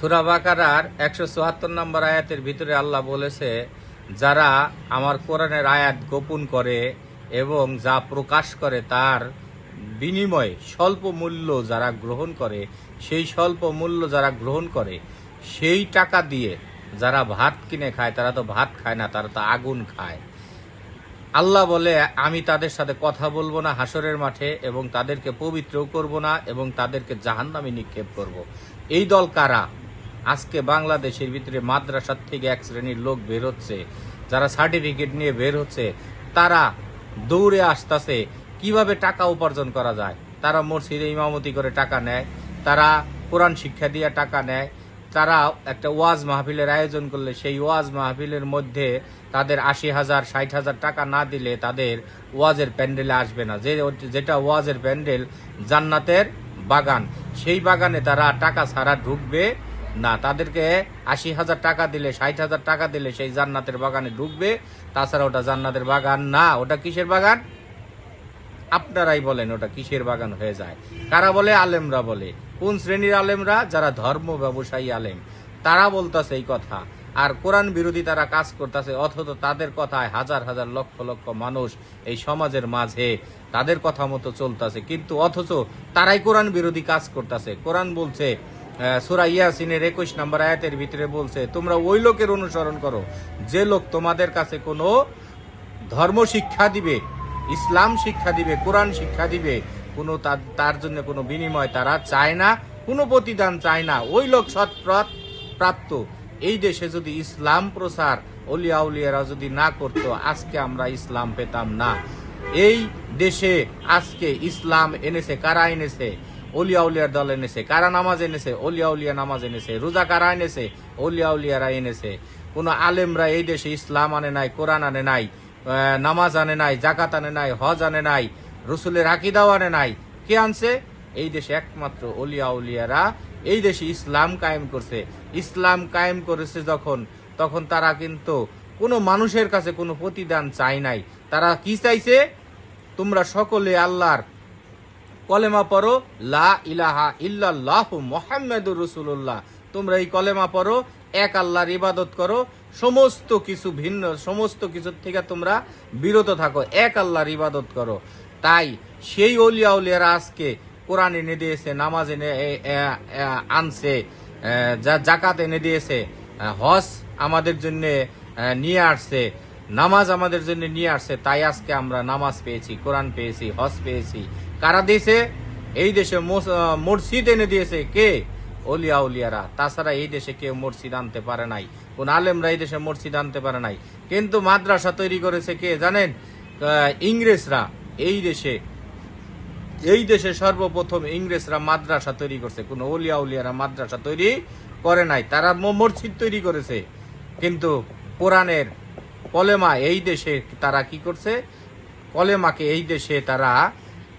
সুরা বাকারার একশো চুয়াত্তর নম্বর আয়াতের ভিতরে আল্লাহ বলেছে, যারা আমার কোরআনের আয়াত গোপন করে এবং যা প্রকাশ করে তার বিনিময়ে স্বল্প মূল্য যারা গ্রহণ করে, সেই স্বল্প মূল্য যারা গ্রহণ করে, সেই টাকা দিয়ে যারা ভাত কিনে খায়, তারা তো ভাত খায় না, তারা তো আগুন খায় আল্লাহ বলে, আমি তাদের সাথে কথা বলব না হাসরের মাঠে এবং তাদেরকে পবিত্রও করব না এবং তাদেরকে জাহান্নামে নিক্ষেপ করব। এই দল কারা আজকে বাংলাদেশের ভিতরে মাদ্রাসার থেকে এক শ্রেণির লোক বের হচ্ছে, যারা সার্টিফিকেট নিয়ে বের হচ্ছে, তারা দৌড়ে আসতেছে, কীভাবে টাকা উপার্জন করা যায়? তারা মসজিদে ইমামতি করে টাকা নেয়, তারা কোরআন শিক্ষা দিয়ে টাকা নেয়, তারা একটা ওয়াজ মাহফিলের আয়োজন করলে সেই ওয়াজ মাহফিলের মধ্যে তাদের আশি হাজার, ষাট হাজার টাকা না দিলে তাদের ওয়াজের প্যান্ডেলে আসবে না। যে যেটা ওয়াজের প্যান্ডেল জান্নাতের বাগান, সেই বাগানে তারা টাকা ছাড়া ঢুকবে না, তাদেরকে আশি হাজার টাকা দিলে, ষাট হাজার টাকা দিলে সেই জান্নাতের বাগানে ঢুকবে। তাছাড়া ওটা জান্নাতের বাগান না, ওটা কিসের বাগান? আপনারাই বলেন ওটা কিসের বাগান হয়ে যায়। কারা বলে? আলেমরা বলে। কোন শ্রেণির আলেমরা? যারা ধর্ম ব্যবসায়ী আলেম। তারা বলতেছে এই কথা। আর কোরআন বিরোধী তারা কাজ করতেছে, অথচ তাদের কথায় হাজার হাজার লক্ষ লক্ষ মানুষ এই সমাজের মাঝে তাদের কথা মতো চলতেছে। কিন্তু অথচ তারাই কোরআন বিরোধী কাজ করতেছে। কোরআন বলছে সুরা ইয়াসিনের একুশ নম্বর আয়াতের ভিতরে বলছে, তোমরা ওই লোকের অনুসরণ করো, যে লোক তোমাদের কাছে কোনো ধর্ম শিক্ষা দিবে, ইসলাম শিক্ষা দিবে, কোরআন শিক্ষা দিবে, কোনো তার- জন্য কোনো বিনিময় তারা চায় না, কোনো প্রতিদান চায় না। ওই লোক সৎপ্রত প্রাপ্ত। এই দেশে যদি ইসলাম প্রসার অলিয়া উলিয়ারা যদি না করতো, আজকে আমরা ইসলাম পেতাম না। এই দেশে আজকে ইসলাম এনেছে, কারা এনেছে? অলিয়া উলিয়ার দল এনেছে, কারা নামাজ এনেছে? অলিয়া উলিয়া নামাজ এনেছে রোজা কারা এনেছে অলিয়া উলিয়ারা এনেছে। কোন আলেমরা এই দেশে ইসলাম আনে নাই, কোরআন আনে নাই নামাজ আনে নাই জাকাত আনে নাই, হজ আনে নাই, রসুলের আকিদাও আনে নাই। কে আনছে? এই দেশে একমাত্র অলিয়া উলিয়ারা এই দেশে ইসলাম কায়েম করছে। ইসলাম কায়েম করেছে যখন, তখন তারা কিন্তু কোনো মানুষের কাছে কোনো প্রতিদান চাই নাই। তারা কি চাইছে? তোমরা সকলে আল্লাহর কলেমা পড়ো, লা ইলাহা ইল্লাল্লাহ মোহাম্মদুর রসুল্লাহ তোমরা এই কলেমা পড়ো, এক আল্লাহর ইবাদত করো, সমস্ত কিছু ভিন্ন, সমস্ত কিছুর থেকে তোমরা বিরত থাকো, এক আল্লাহর ইবাদত করো। তাই সেই অলিয়া উলিয়ারা আজকে কোরআন এনে দিয়েছে, নামাজ এনে আনছে যা জাকাত এনে দিয়েছে হজ আমাদের জন্য নিয়ে আসছে। নামাজ আমাদের জন্য নিয়ে আসছে, তাই আজকে আমরা নামাজ পেয়েছি, কোরআন পেয়েছি, হজ পেয়েছি। কারা দিয়েছে? এই দেশে মসজিদ এনে দিয়েছে। কে? অলিয়া উলিয়ারা। তাছাড়া এই দেশে কেউ মসজিদ আনতে পারে নাই। কোন আলেমরা এই দেশে মসজিদ আনতে পারে নাই। কিন্তু মাদ্রাসা তৈরি করেছে কে জানেন? ইংরেজরা। এই দেশে এই দেশে সর্বপ্রথম ইংরেজরা মাদ্রাসা তৈরি করছে। কোন অলিয়া উলিয়ারা মাদ্রাসা তৈরি করে নাই। তারা মসজিদ তৈরি করেছে। কিন্তু কোরআনের কলেমা এই দেশে তারা কি করছে? কলেমাকে এই দেশে তারা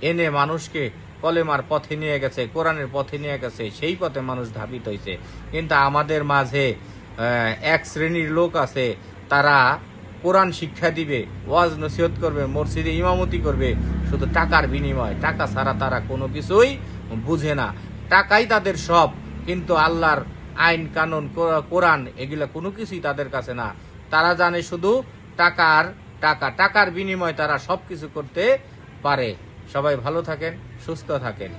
এনে মানুষকে কলেমার পথে নিয়ে গেছে, কোরআনের পথে নিয়ে গেছে, সেই পথে মানুষ ধাবিত হয়েছে কিন্তু আমাদের মাঝে এক শ্রেণির লোক আছে, তারা কোরআন শিক্ষা দিবে, ওয়াজ নসিহত করবে, মসজিদে ইমামতি করবে, শুধু টাকার বিনিময়। টাকা ছাড়া তারা কোনো কিছুই বুঝে না। টাকাই তাদের সব, কিন্তু আল্লাহর আইন, কানুন কোরআন, এগুলা কোনো কিছুই তাদের কাছে না। তারা জানে শুধু টাকার টাকা। টাকার বিনিময় তারা সব কিছু করতে পারে। সবাই ভালো থাকেন, সুস্থ থাকেন।